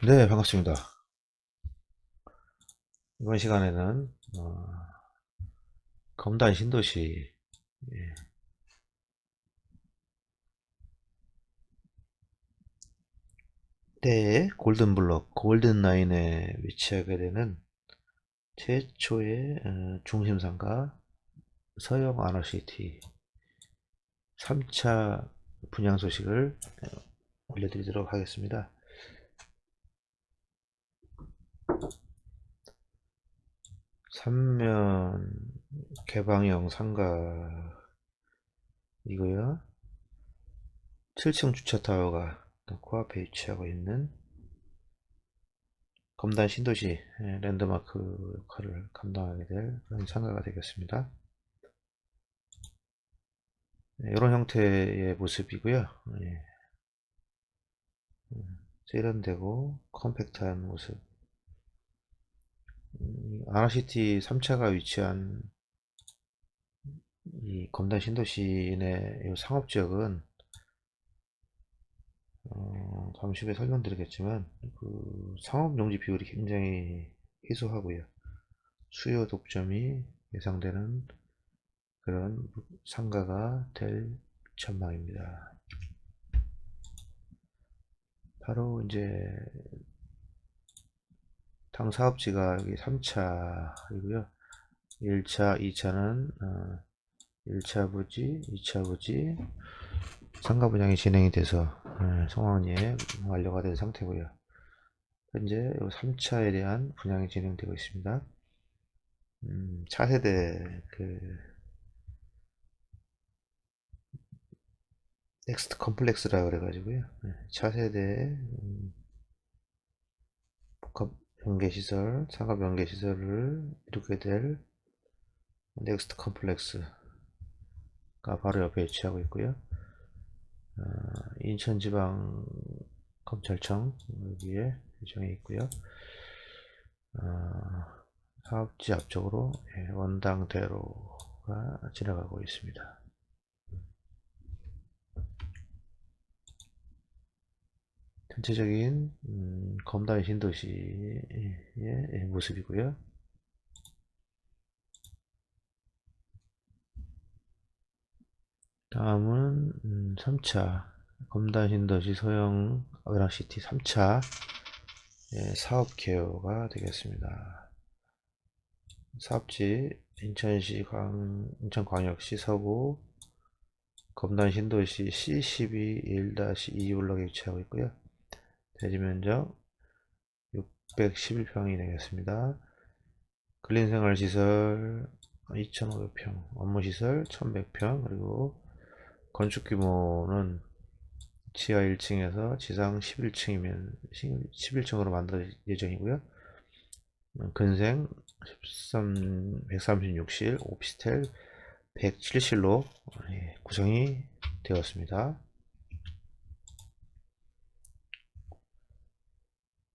네, 반갑습니다. 이번 시간에는 어, 검단 신도시 예, 때의 골든블럭, 골든라인에 위치하게 되는 최초의 어, 중심상가 서영 아너시티 3차 분양 소식을 어, 올려드리도록 하겠습니다. 삼면 개방형 상가 이고요. 7층 주차 타워가 코앞에 위치하고 있는 검단 신도시 예, 랜드마크 역할을 감당하게 될 그런 상가가 되겠습니다. 이런 형태의 모습이고요. 예. 음, 세련되고 컴팩트한 모습. 음, 아나시티 3차가 위치한 이 검단 신도시 내 상업지역은 어, 잠시 후에 설명드리겠지만 그 상업용지 비율이 굉장히 희소하고요. 수요 독점이 예상되는 그런 상가가 될 전망입니다. 바로 이제 당 사업지가 여기 3차이고요. 1차, 2차는 어, 1차 부지, 2차 부지 상가 분양이 진행이 돼서 어, 성황리에 완료가 된 상태고요. 현재 3차에 대한 분양이 진행되고 있습니다. 음, 차세대 그 넥스트 컴플렉스라 그래가지고요. 네, 차세대 음, 연계시설, 상업 연계시설을 이루게 될 넥스트 컴플렉스가 바로 옆에 위치하고 있고요. 어, 인천지방검찰청 여기에 예정해 있고요. 어, 사업지 앞쪽으로 예, 원당대로가 지나가고 있습니다. 전체적인 음, 검단 신도시의 예, 모습이고요. 다음은 음, 3차 검단 신도시 소형 아그라시티 3차 예, 사업 개요가 되겠습니다. 사업지 인천시 광, 인천광역시 서구 검단 신도시 C12 1-2 블록에 위치하고 있고요. 대지 면적 611평이 되겠습니다. 근린생활시설 2,500평, 업무시설 1,100평, 그리고 건축 규모는 지하 1층에서 지상 11층이면 11층으로 만들 예정이고요. 근생 13, 136실, 오피스텔 107실로 예, 구성이 되었습니다.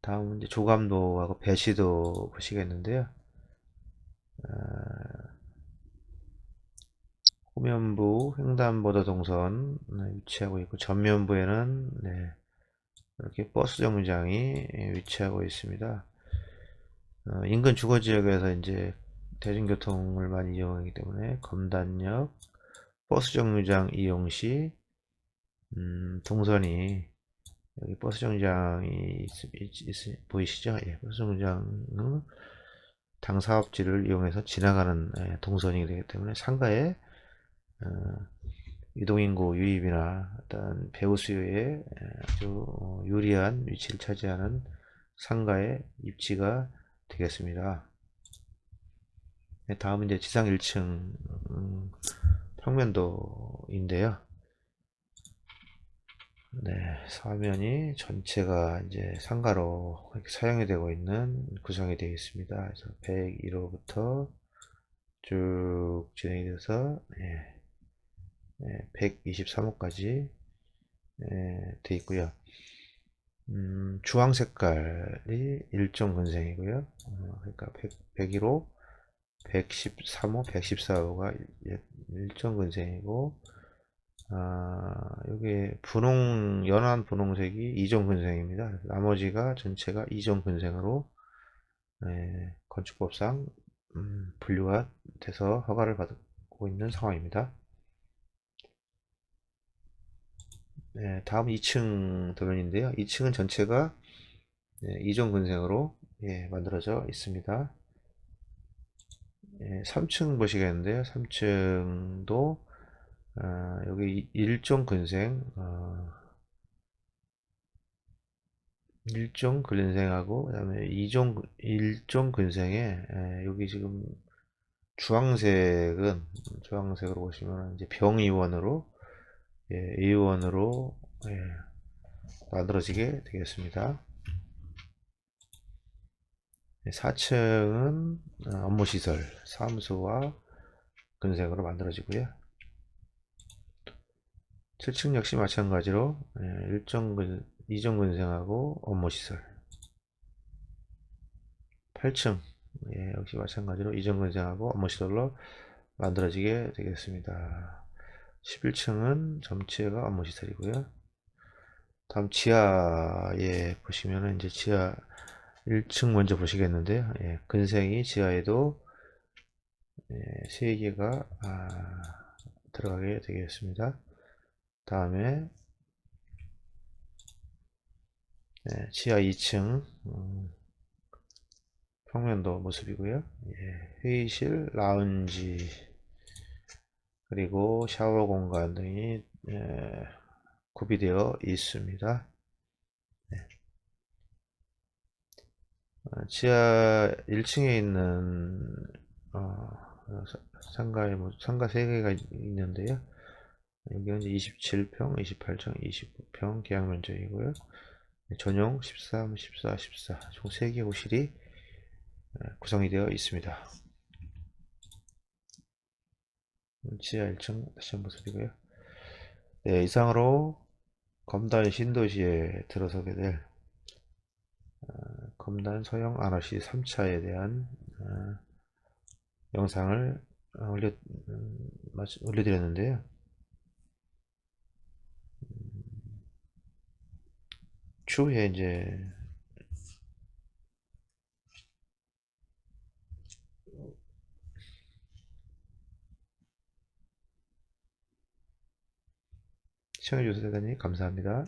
다음은 이제 조감도하고 배시도 보시겠는데요. 후면부 횡단보도 동선 위치하고 있고 전면부에는 네, 이렇게 버스 정류장이 위치하고 있습니다. 어, 인근 주거 지역에서 이제 대중교통을 많이 이용하기 때문에 검단역 버스 정류장 이용 시 음, 동선이 여기 버스 정류장이 있, 있, 있, 보이시죠? 예, 버스 정류장은 당 사업지를 이용해서 지나가는 예, 동선이기 되기 때문에 상가에 어, 유동인구 유입이나 어떤 배우 수요에 아주 어, 유리한 위치를 차지하는 상가의 입지가 되겠습니다. 네, 다음은 이제 지상 1층 음, 평면도인데요. 네, 사면이 전체가 이제 상가로 이렇게 사용이 되고 있는 구성이 되어 있습니다. 그래서 101호부터 쭉 진행이 돼서 네, 네, 123호까지 네, 되어 있고요. 음, 주황 색깔이 일종 근생이고요. 어, 그러니까 100, 101호, 113호, 114호가 일종 근생이고 아, 여기 분홍, 연한 분홍색이 이종 근생입니다. 나머지가 전체가 이종 근생으로 예, 건축법상 음, 분류가 돼서 허가를 받고 있는 상황입니다. 예, 다음 2층 도면인데요. 2층은 전체가 예, 이종 근생으로 예, 만들어져 있습니다. 예, 3층 보시겠는데요. 3층도 아, 여기 일종 근생 어, 일종 근생하고 그다음에 이종 일종 근생에 예, 여기 지금 주황색은 주황색으로 보시면 이제 병의원으로 예, 의원으로 예, 만들어지게 되겠습니다. 4층은 업무시설, 사무소와 근생으로 만들어지고요. 7층 역시 마찬가지로 예, 일정 근, 이종 근생하고 업무시설 8층 예, 역시 마찬가지로 이종 근생하고 업무시설로 만들어지게 되겠습니다. 11층은 전체가 업무시설이고요. 다음 지하에 보시면은 이제 지하 1층 먼저 보시겠는데요. 예, 근생이 지하에도 예, 3개가 아, 들어가게 되겠습니다. 다음에 예, 지하 2층 음, 평면도 모습이고요. 예, 회의실, 라운지 그리고 샤워 공간 등이 예, 구비되어 있습니다. 어, 지하 1층에 있는 어, 상가에 뭐 상가 3개가 있는데요. 이제 27평, 28평, 29평 계약 면적이고요. 전용 13, 14, 14 총 3개 호실이 구성이 되어 있습니다. 지하 1층 다시 한 모습이고요. 네, 이상으로 검단 신도시에 들어서게 될 검단 서영 RRC 3차에 대한 어, 영상을 올려, 음, 올려드렸는데요. 이제 시청해주셔서 대단히 감사합니다.